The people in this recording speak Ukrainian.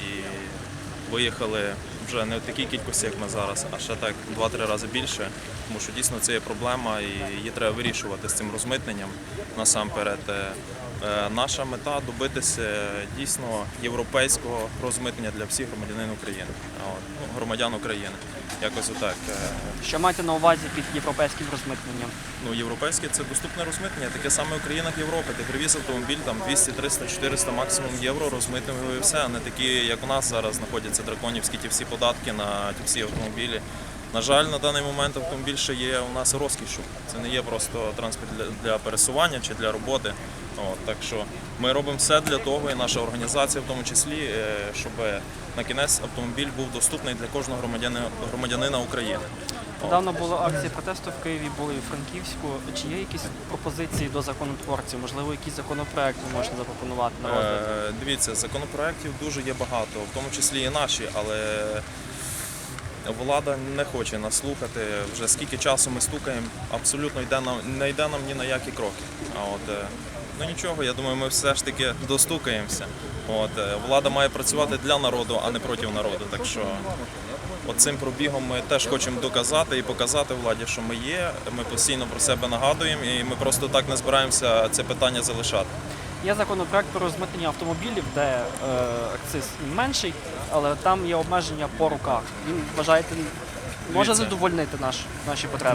І виїхали вже не в такій кількості, як ми зараз, а ще так 2-3 рази більше. Тому що дійсно це є проблема і її треба вирішувати з цим розмитненням насамперед. Е, е, Наша мета добитися дійсно європейського розмитнення для всіх громадянин України, ну, громадян України. Якось отак. Е, Що маєте на увазі під європейським розмитненням? Ну, європейське це доступне розмитнення, таке саме в країнах Європи. Ти привіз автомобіль там 200, 300, 400 максимум євро, розмитив і все, а не такі, як у нас зараз знаходяться драконівські ті всі податки на ті автомобілі. На жаль, на даний момент автомобіль ще є у нас розкішю. Це не є просто транспорт для, пересування чи для роботи. От, так що ми робимо все для того, і наша організація в тому числі, е, щоб на кінець автомобіль був доступний для кожного громадянина, громадянина України. Недавно були акції протесту в Києві, були і в Франківську. Чи є якісь пропозиції до законотворців? Можливо, якийсь законопроект ви можете запропонувати на розгляд? Е, Дивіться, законопроєктів дуже є багато, в тому числі і наші, але влада не хоче нас слухати. Вже скільки часу ми стукаємо, абсолютно йде нам, не йде нам ні на які кроки. А от, е, ну нічого, я думаю, ми все ж таки достукаємося. От, е, влада має працювати для народу, а не проти народу. Так що Оцим пробігом ми теж хочемо доказати і показати владі, що ми є. Ми постійно про себе нагадуємо, і ми просто так не збираємося це питання залишати. Є законопроект про розмитнення автомобілів, де е, акциз менший, але там є обмеження по руках. Він вважаєте, може Дивіться. задовольнити наш, наші потреби?